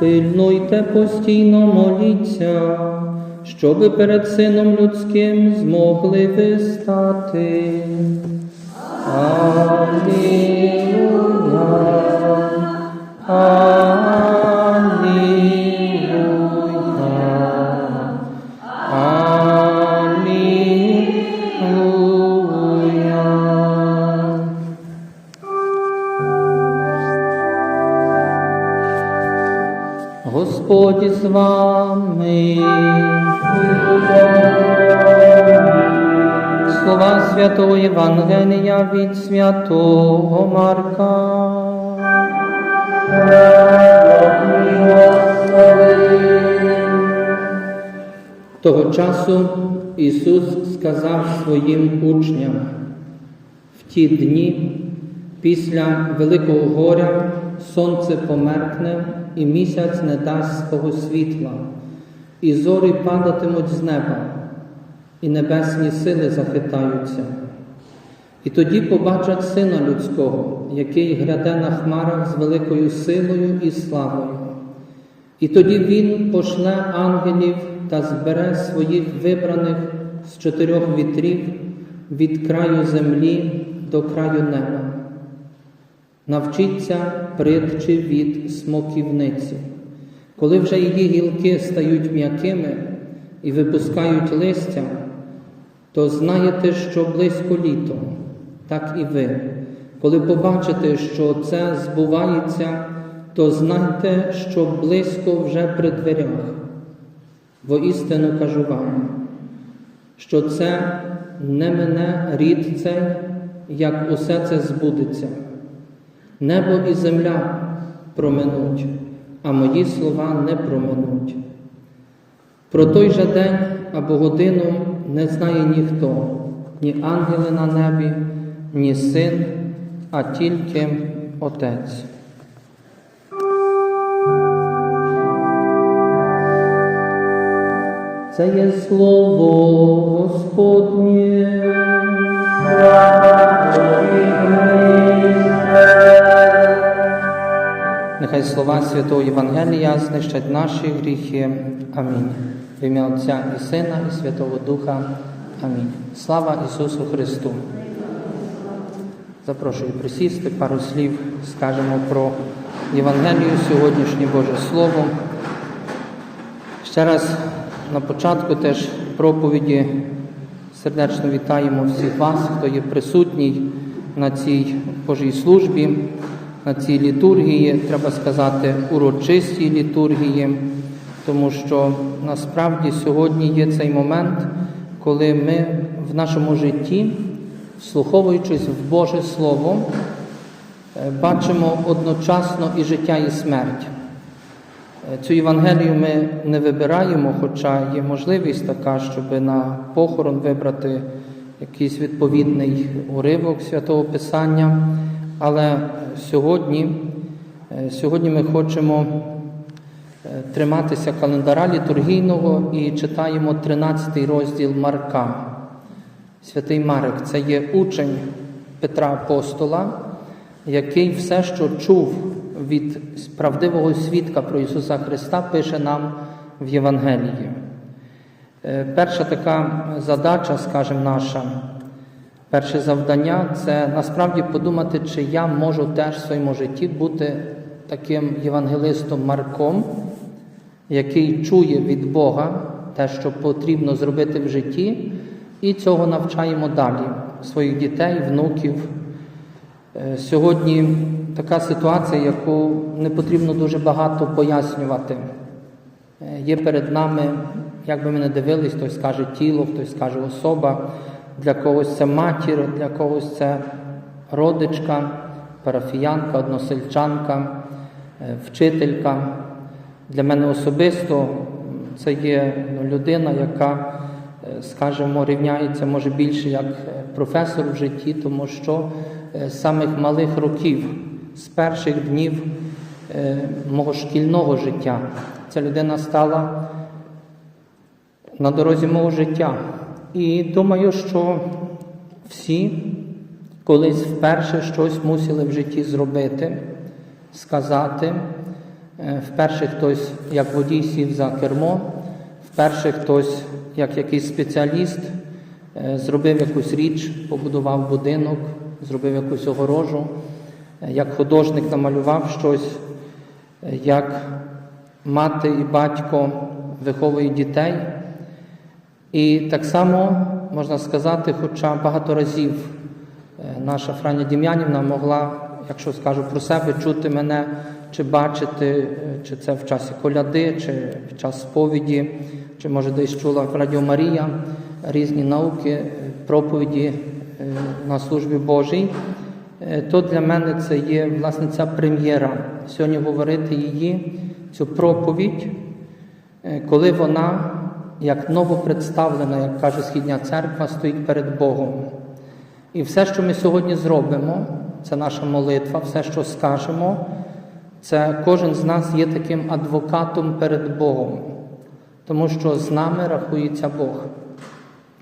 Пильнуйте постійно моліться, щоби перед Сином Людським змогли ви стати. Алілуя, Алілуя, Алілуя. Господь з вами. Слова святого Євангелія від святого Марка. Того часу Ісус сказав своїм учням, в ті дні після Великого горя сонце померкне і місяць не дасть свого світла, і зорі падатимуть з неба, і небесні сили захитаються. І тоді побачать Сина Людського, який гряде на хмарах з великою силою і славою. І тоді Він пошле ангелів та збере своїх вибраних з чотирьох вітрів від краю землі до краю неба. Навчіться притчі від смоківниці. Коли вже її гілки стають м'якими і випускають листя, то знаєте, що близько літо, так і ви. Коли побачите, що це збувається, то знайте, що близько вже при дверях. Воістину кажу вам, що це не мене рід цей, як усе це збудеться. Небо і земля проминуть, а мої слова не проминуть. Про той же день або годину не знає ніхто, ні ангели на небі, ні син, а тільки Отець. Це є слово Господнє. Нехай слова Святого Євангелія знищать наші гріхи. Амінь. В ім'я Отця і Сина, і Святого Духа. Амінь. Слава Ісусу Христу. Запрошую присісти, пару слів скажемо про Євангелію, сьогоднішнє Боже Слово. Ще раз на початку теж проповіді сердечно вітаємо всіх вас, хто є присутній на цій Божій службі, на цій літургії, треба сказати, урочистій літургії, тому що насправді сьогодні є цей момент, коли ми в нашому житті, вслуховуючись в Боже Слово, е, бачимо одночасно і життя, і смерть. Е, Цю Євангелію ми не вибираємо, хоча є можливість така, щоб на похорон вибрати якийсь відповідний уривок святого Писання. Але сьогодні, е, сьогодні ми хочемо е, триматися календара літургійного і читаємо 13 розділ Марка. Святий Марик це є учень Петра Апостола, який все, що чув від правдивого свідка про Ісуса Христа, пише нам в Євангелії. Е, Перша така задача, скажімо, наша, перше завдання це насправді подумати, чи я можу теж в своєму житті бути таким євангелистом Марком, який чує від Бога те, що потрібно зробити в житті, і цього навчаємо далі своїх дітей, внуків. Е, Сьогодні така ситуація, яку не потрібно дуже багато пояснювати. Е, Є перед нами, як би ми не дивились, хтось скаже тіло, хтось скаже особа, для когось це матір, для когось це родичка, парафіянка, односельчанка, е, вчителька. Для мене особисто це є ну, людина, яка е, скажімо, рівняється може більше як е, професор в житті, тому що з самих малих років, з перших днів мого шкільного життя, ця людина стала на дорозі мого життя. І думаю, що всі колись вперше щось мусили в житті зробити, сказати. Е, Вперше хтось, як водій, сів за кермо, вперше хтось, як якийсь спеціаліст, е, зробив якусь річ, побудував будинок, зробив якусь огорожу, Е, як художник намалював щось, як мати і батько виховують дітей. І так само можна сказати, хоча багато разів е, наша Франя Дім'янівна могла, якщо скажу про себе, чути мене чи бачити, е, чи це в часі коляди, чи під час сповіді, чи може десь чула в Радіо Марія різні науки, е, проповіді на службі Божій, то для мене це є власне ця прем'єра. Сьогодні говорити її, цю проповідь, коли вона як новопредставлена, як каже Східня церква, стоїть перед Богом. І все, що ми сьогодні зробимо, це наша молитва, все, що скажемо, це кожен з нас є таким адвокатом перед Богом, тому що з нами рахується Бог.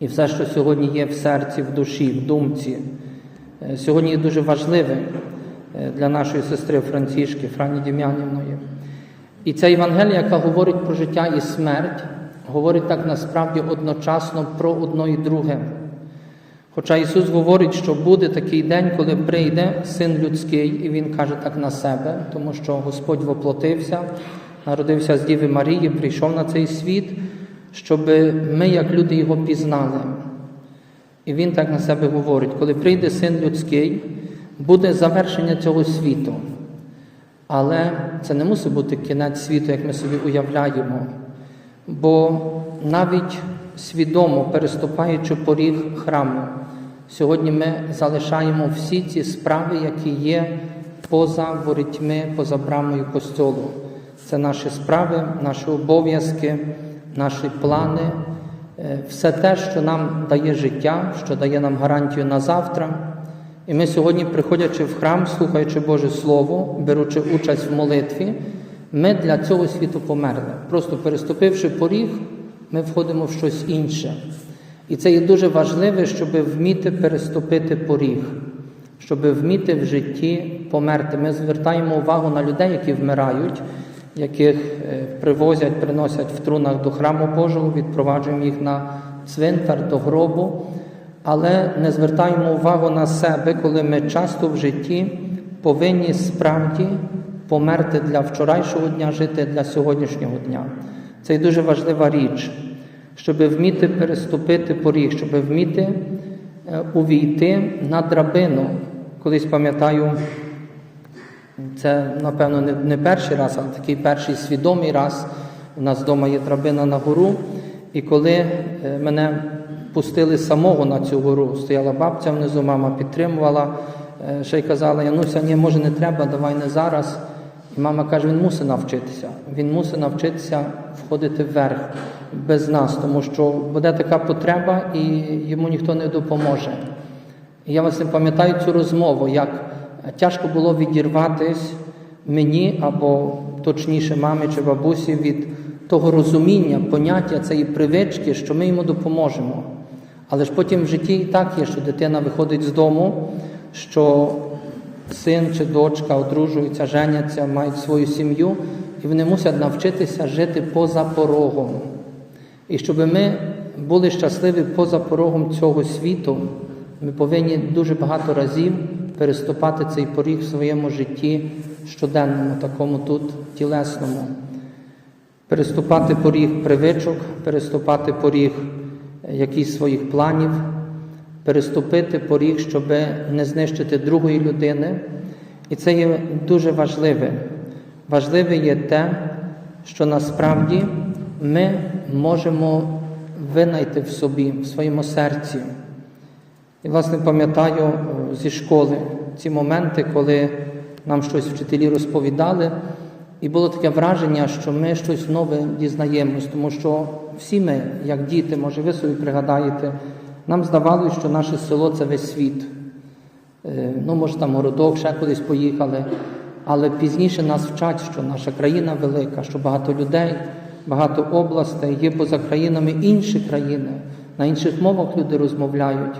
І все, що сьогодні є в серці, в душі, в думці, е, сьогодні є дуже важливим е, для нашої сестри Францішки, Франі Дім'янівної. І ця Євангелія, яка говорить про життя і смерть, говорить так насправді одночасно про одно і друге. Хоча Ісус говорить, що буде такий день, коли прийде Син людський, і Він каже так на себе, тому що Господь воплотився, народився з Діви Марії, прийшов на цей світ, щоб ми, як люди, його пізнали. І Він так на себе говорить: коли прийде Син людський, буде завершення цього світу. Але це не мусить бути кінець світу, як ми собі уявляємо. Бо навіть свідомо переступаючи поріг храму, сьогодні ми залишаємо всі ці справи, які є поза ворітьми, поза брамою костьолу. Це наші справи, наші обов'язки, наші плани, е, все те, що нам дає життя, що дає нам гарантію на завтра. І ми сьогодні, приходячи в храм, слухаючи Боже Слово, беручи участь в молитві, ми для цього світу померли. Просто переступивши поріг, ми входимо в щось інше. І це є дуже важливо, щоб вміти переступити поріг, щоб вміти в житті померти. Ми звертаємо увагу на людей, які вмирають, яких е, привозять, приносять в трунах до храму Божого, відпроваджуємо їх на цвинтар до гробу. Але не звертаємо увагу на себе, коли ми часто в житті повинні справді померти для вчорайшого дня, жити для сьогоднішнього дня. Це і дуже важлива річ, щоб вміти переступити поріг, щоб вміти е, увійти на драбину. Колись пам'ятаю, це, напевно, не, не перший раз, але такий перший свідомий раз. У нас вдома є драбина на гору, і коли е, мене пустили самого на цю гору, стояла бабця внизу, мама підтримувала, е, ще й казала, Януся, ні, може не треба, давай не зараз. І мама каже, він мусить навчитися. Він мусить навчитися входити вверх без нас, тому що буде така потреба і йому ніхто не допоможе. І я власне пам'ятаю цю розмову, як тяжко було відірватись мені або точніше мамі чи бабусі від того розуміння, поняття цієї привички, що ми йому допоможемо. Але ж потім в житті і так є, що дитина виходить з дому, що син чи дочка одружуються, женяться, мають свою сім'ю, і вони мусять навчитися жити поза порогом. І щоб ми були щасливі поза порогом цього світу, ми повинні дуже багато разів переступати цей поріг в своєму житті щоденному, такому тут тілесному. Переступати поріг привичок, переступати поріг якихось своїх планів, переступити поріг, щоб не знищити другої людини. І це є дуже важливе. Важливе є те, що насправді ми можемо винайти в собі, в своєму серці. І, власне, пам'ятаю е, зі школи ці моменти, коли нам щось вчителі розповідали, і І було таке враження, що ми щось нове дізнаємось, тому що всі ми, як діти, може, ви собі пригадаєте, нам здавалося, що наше село це весь світ. Е, Ну, може, там городок, ще кудись поїхали. Але пізніше нас вчать, що наша країна велика, що багато людей, багато областей, є поза країнами інші країни, на інших мовах люди розмовляють.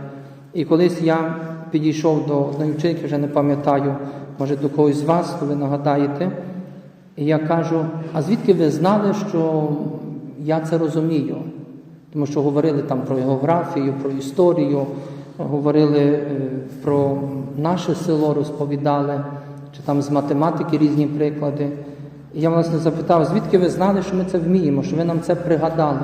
І колись я підійшов до одної вчительки, вже не пам'ятаю, може до когось з вас, то ви нагадаєте, і я кажу: а звідки ви знали, що я це розумію? Тому що говорили там про географію, про історію, говорили е, про наше село, розповідали, чи там з математики різні приклади. І я власне запитав, звідки ви знали, що ми це вміємо, що ви нам це пригадали?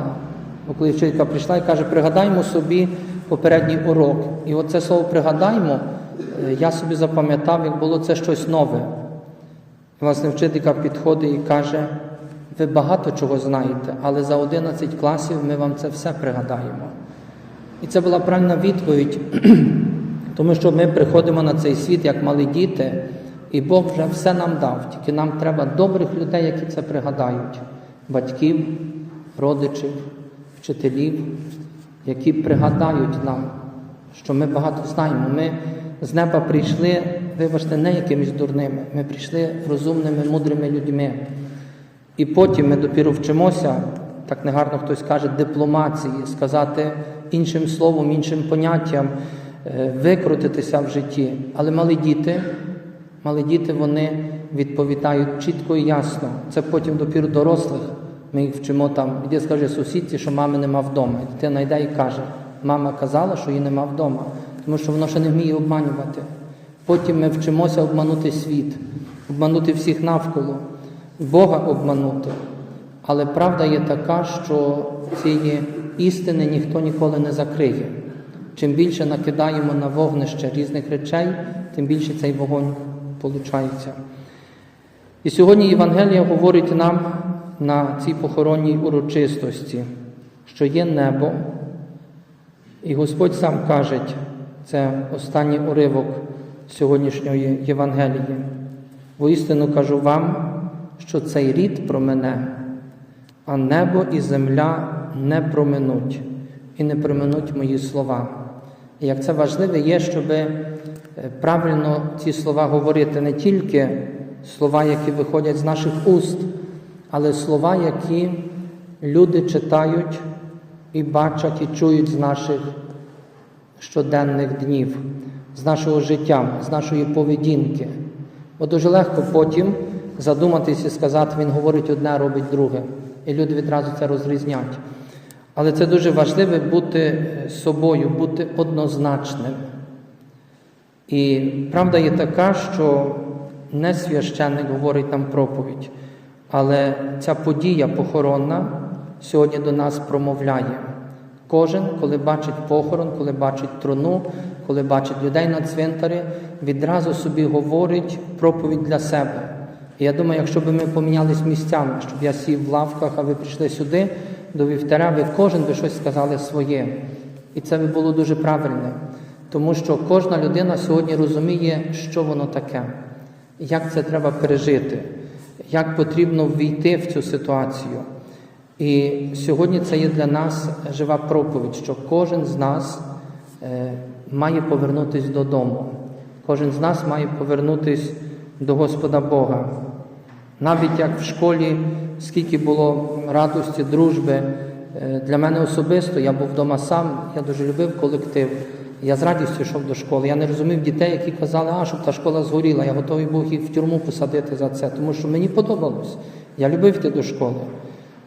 Бо коли вчителька прийшла і каже, пригадаймо собі попередній урок. І оце слово пригадаймо, е, я собі запам'ятав, як було це щось нове. І, Власне, вчителька підходить і каже, ви багато чого знаєте, але за 11 класів ми вам це все пригадаємо. І це була правильна відповідь, тому що ми приходимо на цей світ як малі діти, і Бог вже все нам дав. Тільки нам треба добрих людей, які це пригадають: батьків, родичів, вчителів, які пригадають нам, що ми багато знаємо. Ми з неба прийшли, вибачте, не якимись дурними, ми прийшли розумними, мудрими людьми. І потім ми допіру вчимося, так негарно хтось каже, дипломації, сказати іншим словом, іншим поняттям, е, викрутитися в житті. Але малі діти, малі діти, вони відповідають чітко і ясно. Це потім допіру дорослих. Ми їх вчимо там, іди скаже сусідці, що мами нема вдома. І дитина йде і каже, мама казала, що її нема вдома, тому що воно ще не вміє обманювати. Потім ми вчимося обманути світ, обманути всіх навколо. Бога обманути. Але правда є така, що цієї істини ніхто ніколи не закриє. Чим більше накидаємо на вогнище різних речей, тим більше цей вогонь получається. І сьогодні Євангелія говорить нам на цій похоронній урочистості, що є небо, і Господь сам каже, це останній уривок сьогоднішньої Євангелії. Воістину кажу вам, що цей рід промене, а небо і земля не проминуть, і не проминуть мої слова. І як це важливе є, щоб правильно ці слова говорити, не тільки слова, які виходять з наших уст, але слова, які люди читають і бачать, і чують з наших щоденних днів, з нашого життя, з нашої поведінки. Бо дуже легко потім задуматись і сказати, він говорить одне, робить друге. І люди відразу це розрізнять. Але це дуже важливо бути собою, бути однозначним. І правда є така, що не священник говорить нам проповідь, але ця подія похоронна сьогодні до нас промовляє. Кожен, коли бачить похорон, коли бачить труну, коли бачить людей на цвинтарі, відразу собі говорить проповідь для себе. І я думаю, якщо б ми помінялись місцями, щоб я сів в лавках, а ви прийшли сюди до вівтаря, ви кожен би щось сказали своє. І це би було дуже правильне, тому що кожна людина сьогодні розуміє, що воно таке, як це треба пережити, як потрібно ввійти в цю ситуацію. І сьогодні це є для нас жива проповідь, що кожен з нас е, має повернутися додому, кожен з нас має повернутися до Господа Бога. Навіть як в школі, скільки було радості, дружби, е, для мене особисто, я був вдома сам, я дуже любив колектив. Я з радістю йшов до школи. Я не розумів дітей, які казали, а щоб та школа згоріла. Я готовий був їх в тюрму посадити за це, тому що мені подобалось. Я любив йти до школи.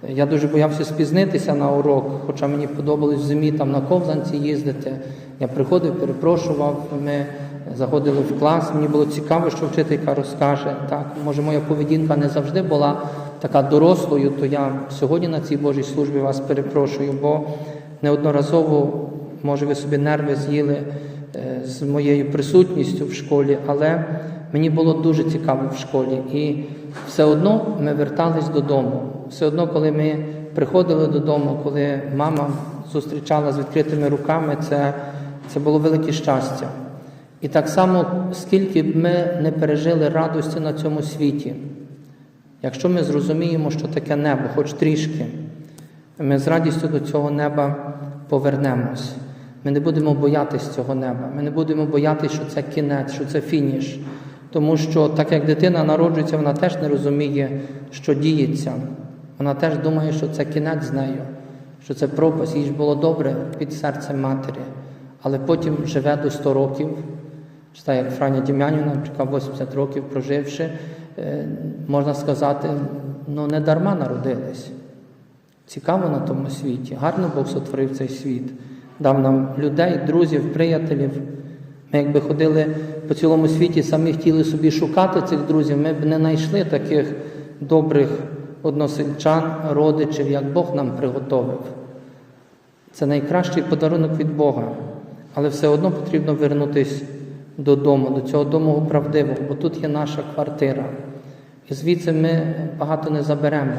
Я дуже боявся спізнитися на урок, хоча мені подобалось в зимі там на ковзанці їздити. Я приходив, перепрошував, ми заходили в клас. Мені було цікаво, що вчителька розкаже. Так, може, моя поведінка не завжди була така дорослою, то я сьогодні на цій Божій службі вас перепрошую, бо неодноразово, може, ви собі нерви з'їли е, з моєю присутністю в школі, але мені було дуже цікаво в школі. І все одно ми вертались додому. Все одно, коли ми приходили додому, коли мама зустрічала з відкритими руками, це, це було велике щастя. І так само, скільки б ми не пережили радості на цьому світі, Якщо ми зрозуміємо, що таке небо, хоч трішки, ми з радістю до цього неба повернемось. Ми не будемо боятися цього неба. Ми не будемо боятися, що це кінець, що це фініш. Тому що, так як дитина народжується, вона теж не розуміє, що діється. Вона теж думає, що це кінець з нею, що це пропасть. Їй ж було добре під серцем матері. Але потім живе до 100 років, читає, як Франя Дім'янівна, наприклад, 80 років проживши, е, можна сказати, ну не дарма народились. Цікаво на тому світі. Гарно Бог сотворив цей світ, дав нам людей, друзів, приятелів. Ми якби ходили по цілому світі, самі хотіли собі шукати цих друзів, ми б не знайшли таких добрих односельчан, родичів, як Бог нам приготовив. Це найкращий подарунок від Бога, але все одно потрібно вернутися додому, до цього дому правдивого, бо тут є наша квартира. І звідси ми багато не заберемо.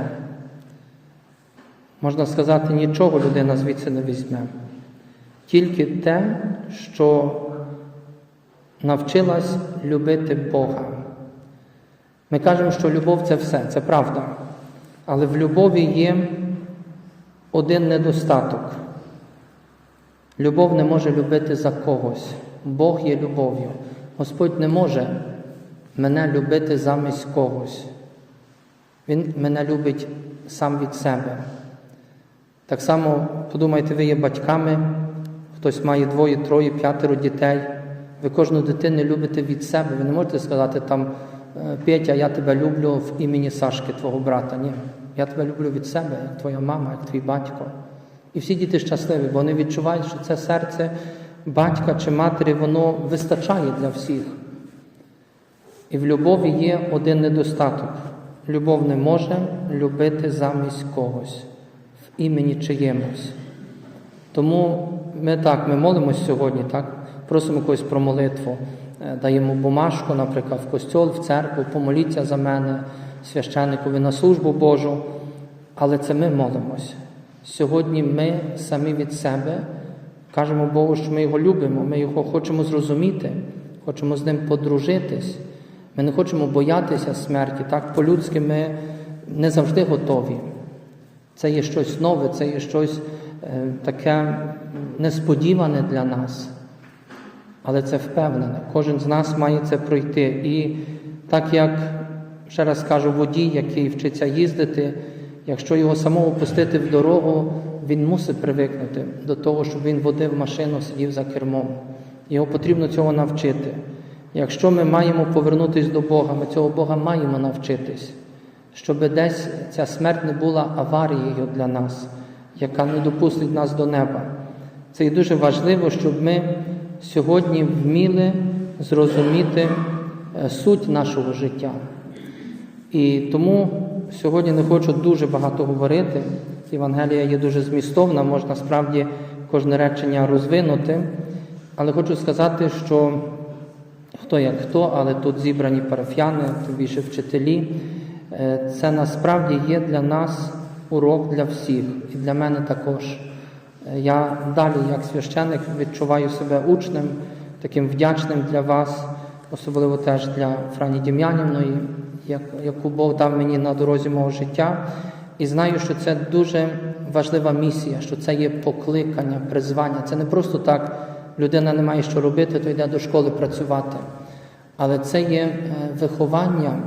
Можна сказати, нічого людина звідси не візьме. Тільки те, що навчилась любити Бога. Ми кажемо, що любов це все, це правда. Але в любові є один недостаток. Любов не може любити за когось. Бог є любов'ю. Господь не може мене любити замість когось. Він мене любить сам від себе. Так само, подумайте, ви є батьками, хтось має двоє, троє, п'ятеро дітей. Ви кожну дитину любите від себе. Ви не можете сказати там, «Е, Петя, я тебе люблю в імені Сашки, твого брата. Ні. Я тебе люблю від себе, як твоя мама, як твій батько. І всі діти щасливі, бо вони відчувають, що це серце батька чи матері, воно вистачає для всіх. І в любові є один недостаток. Любов не може любити замість когось, в імені чиємусь. Тому ми так, ми молимось сьогодні, так, просимо когось про молитву, е, даємо бумажку, наприклад, в костьол, в церкву, помоліться за мене, священникові на службу Божу. Але це ми молимось. Сьогодні ми самі від себе кажемо Богу, що ми його любимо, ми його хочемо зрозуміти, хочемо з ним подружитись. Ми не хочемо боятися смерті. Так, по-людськи ми не завжди готові. Це є щось нове, це є щось е, таке несподіване для нас. Але це впевнене. Кожен з нас має це пройти. І так як, ще раз кажу, водій, який вчиться їздити, якщо його самого пустити в дорогу, він мусить привикнути до того, щоб він водив машину, сидів за кермом. Його потрібно цього навчити. Якщо ми маємо повернутися до Бога, ми цього Бога маємо навчитись, щоб десь ця смерть не була аварією для нас, яка не допустить нас до неба. Це і дуже важливо, щоб ми сьогодні вміли зрозуміти е, суть нашого життя. І тому сьогодні не хочу дуже багато говорити. Євангелія є дуже змістовна, можна справді кожне речення розвинути. Але хочу сказати, що хто як хто, але тут зібрані парафіяни, тим більше вчителі. Е, Це насправді є для нас урок для всіх, і для мене також. Е, Я далі, як священник, відчуваю себе учнем, таким вдячним для вас, особливо теж для Франі Дім'янівної, яку Бог дав мені на дорозі мого життя. І знаю, що це дуже важлива місія, що це є покликання, призвання. Це не просто так, людина не має що робити, то йде до школи працювати. Але це є е, виховання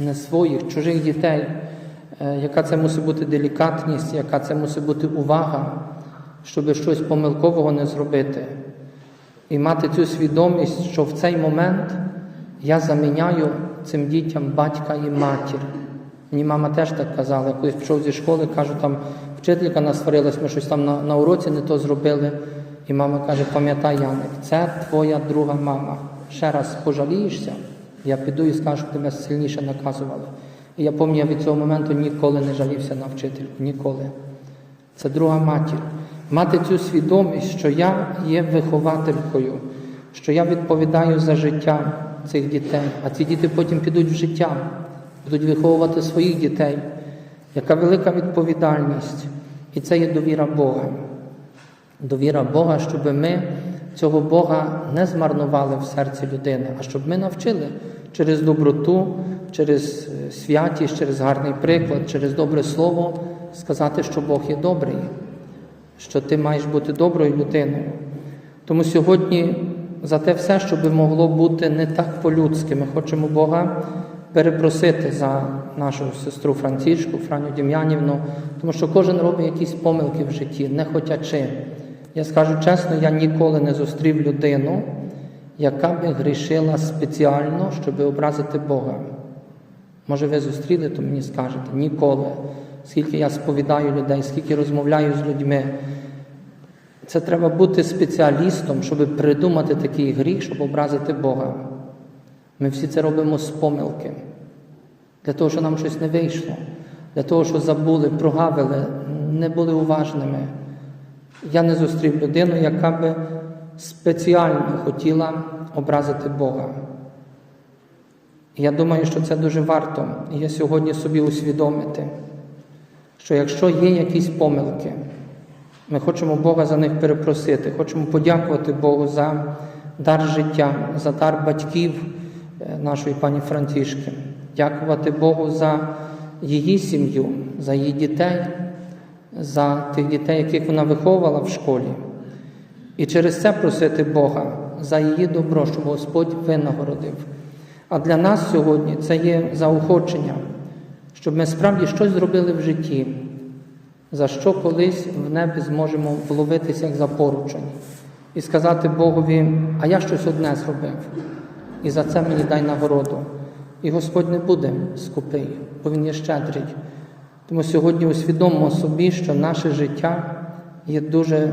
не своїх, чужих дітей, е, яка це мусить бути делікатність, яка це мусить бути увага, щоб щось помилкового не зробити. І мати цю свідомість, що в цей момент я заміняю цим дітям батька і матір. Мені мама теж так казала, коли пішов зі школи, кажу, там вчителька насварилась, ми щось там на, на уроці не то зробили. І мама каже, пам'ятай, Яник, це твоя друга мама. Ще раз пожалієшся, я піду і скажу, що тебе сильніше наказували. І я пам'ятаю, я від цього моменту ніколи не жалівся на вчительку, ніколи. Це друга матір. Мати цю свідомість, що я є вихователькою, що я відповідаю за життя цих дітей, а ці діти потім підуть в життя, будуть виховувати своїх дітей. Яка велика відповідальність. І це є довіра Бога. Довіра Бога, щоб ми цього Бога не змарнували в серці людини, а щоб ми навчили через доброту, через е, святість, через гарний приклад, через добре слово сказати, що Бог є добрий, що ти маєш бути доброю людиною. Тому сьогодні за те все, що би могло бути не так по-людськи, ми хочемо Бога перепросити за нашу сестру Францішку, Франю Дем'янівну, тому що кожен робить якісь помилки в житті, не хотячи. Я скажу чесно, я ніколи не зустрів людину, яка би грішила спеціально, щоб образити Бога. Може, ви зустріли, то мені скажете. Ніколи. Скільки я сповідаю людей, скільки розмовляю з людьми. Це треба бути спеціалістом, щоб придумати такий гріх, щоб образити Бога. Ми всі це робимо з помилки. Для того, що нам щось не вийшло, для того, що забули, прогавили, не були уважними. Я не зустрів людину, яка би спеціально хотіла образити Бога. Я думаю, що це дуже варто є сьогодні собі усвідомити, що якщо є якісь помилки, ми хочемо Бога за них перепросити, хочемо подякувати Богу за дар життя, за дар батьків е, нашої пані Франтішки, дякувати Богу за її сім'ю, за її дітей, за тих дітей, яких вона виховувала в школі. І через це просити Бога за її добро, щоб Господь винагородив. А для нас сьогодні це є заохочення, щоб ми справді щось зробили в житті, за що колись в небі зможемо вловитися як за поручень і сказати Богові, а я щось одне зробив, і за це мені дай нагороду. І Господь не буде скупий, бо Він є щедрий. Тому сьогодні усвідомимо собі, що наше життя є дуже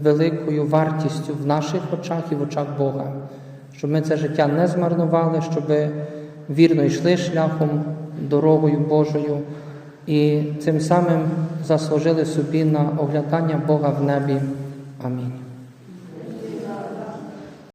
великою вартістю в наших очах і в очах Бога, щоб ми це життя не змарнували, щоб вірно йшли шляхом, дорогою Божою і цим самим заслужили собі на оглядання Бога в небі. Амінь.